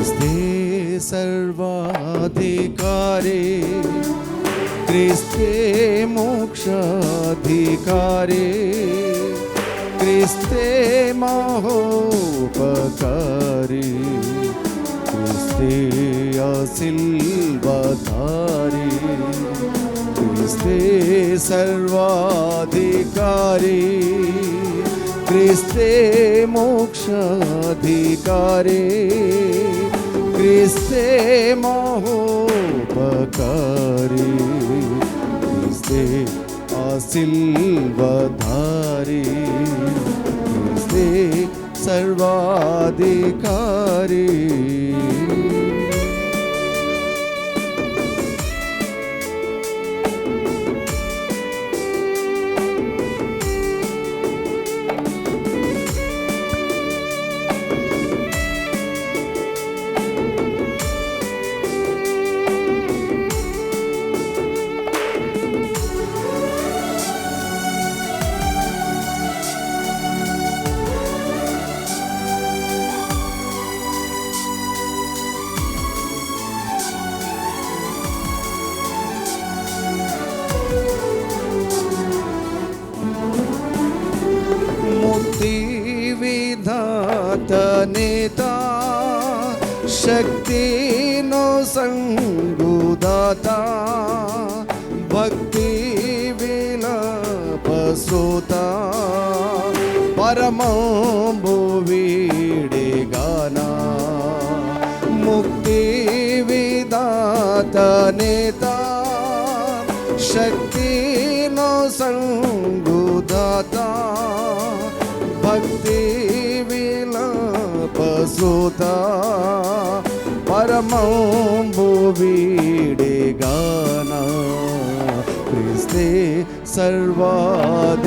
క్రిస్తే సర్వాధికారి క్రిస్తే మోక్షాధికారి క్రిస్తే మహోపకారి క్రిస్తే ఆశీర్వాదారి క్రిస్తే సర్వాధికారి క్రిస్తే మోక్షాధికారి క్రిస్తే మహోపకారి క్రిస్తే ఆశీర్వాదారి క్రిస్తే సర్వాధికారి శక్తిను సంగుదాత భక్తి విలపశ్రుత పరమంబు వీడిగానా ముక్తి విదాత నేత. శక్తిను సంగుదాత భక్తి ഗോത പരമവും ഭൂവിയുടെ ഗാന ക്രിസ്തേ സർവാധികാരി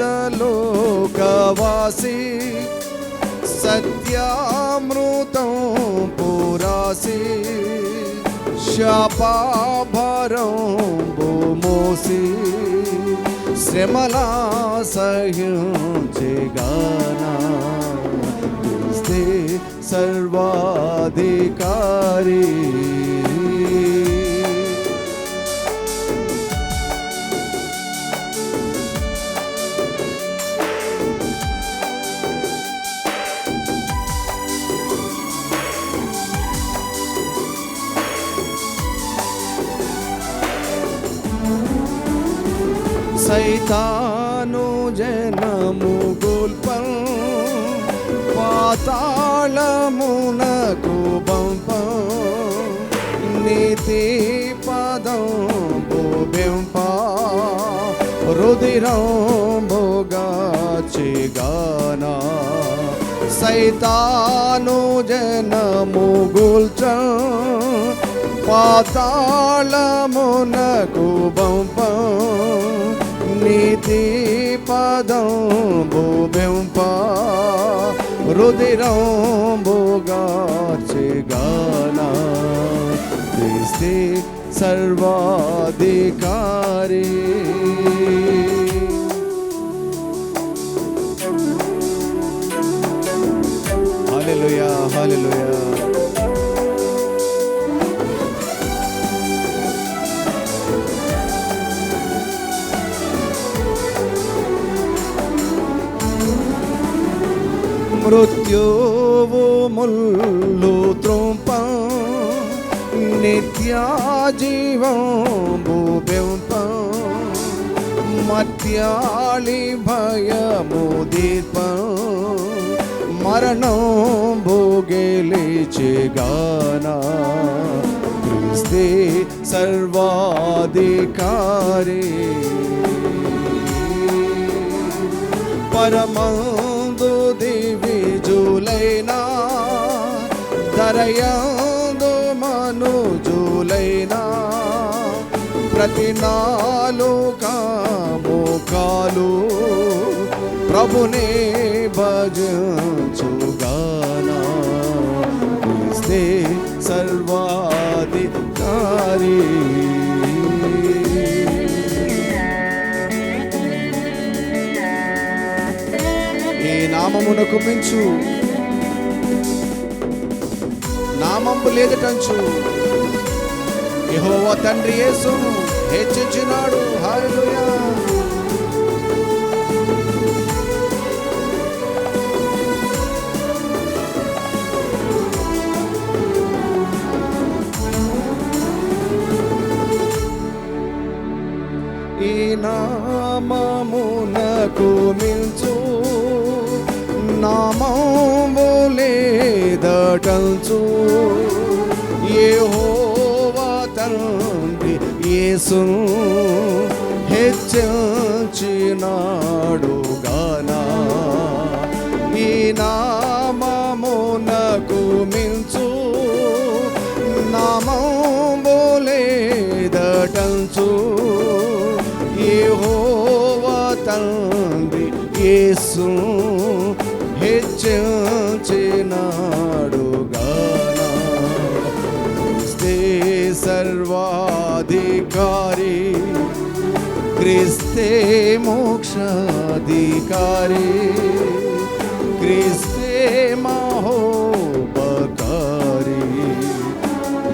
अनन्तलोकवासी सत्यामृतं पुरासि शापाभरं भूमोसि श्रमला सह्युजे गाना सर्वाधिकारी। సైతాను జనము గోల్పం పాతాళమునకు బంపం నీతి పదం బోబెంప రుదిరం భోగాచి గానా సైతాను జనము గోల్చం పాతాళమునకు బంపం. నీతి పదం భూబెంప రుదిరం భోగాచిగానా క్రిస్తే సర్వాధికారి. మృత్యువు ముల్లు త్రోంప నిత్య జీవం భూబెంప మత్యాళి భయము దీప మరణం భోగేలిచే గానా క్రిస్తే సర్వాధికారి పరమందు దివిజులైనా దరయందు మనుజులైనా ప్రతి నాలుకాలు ప్రభునే భజించుగానా. క్రీస్తే సర్వాధికారి. నామమునకు మించు నామంపు లేదటంచు యెహోవా తండ్రి యేసు హెచ్చించినాడు హల్లెలూయా. ఈ నామమునకు మించు నామములేదటంచు యెహోవా తండ్రి యేసు హెచ్చించినాడు గానా ఈ నామమునకు మించు. నామములేదటంచు యెహోవా తండ్రి యేసు హెచ్చించినాడు గానా. సర్వాధికారి క్రిస్తే మోక్షాధికారి క్రిస్తే మహోపకారి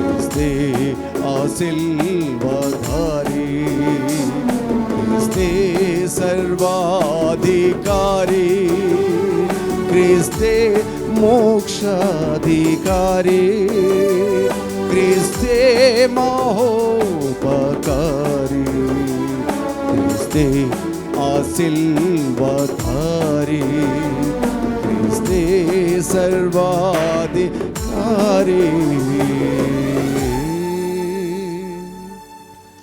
క్రిస్తే ఆశీర్వాధారి క్రిస్తే సర్వాధికారి. క్రిస్తే మోక్షాధికారి క్రిస్తే మహోపకారి క్రిస్తే ఆశీర్వాధారి క్రిస్తే సర్వాధికారి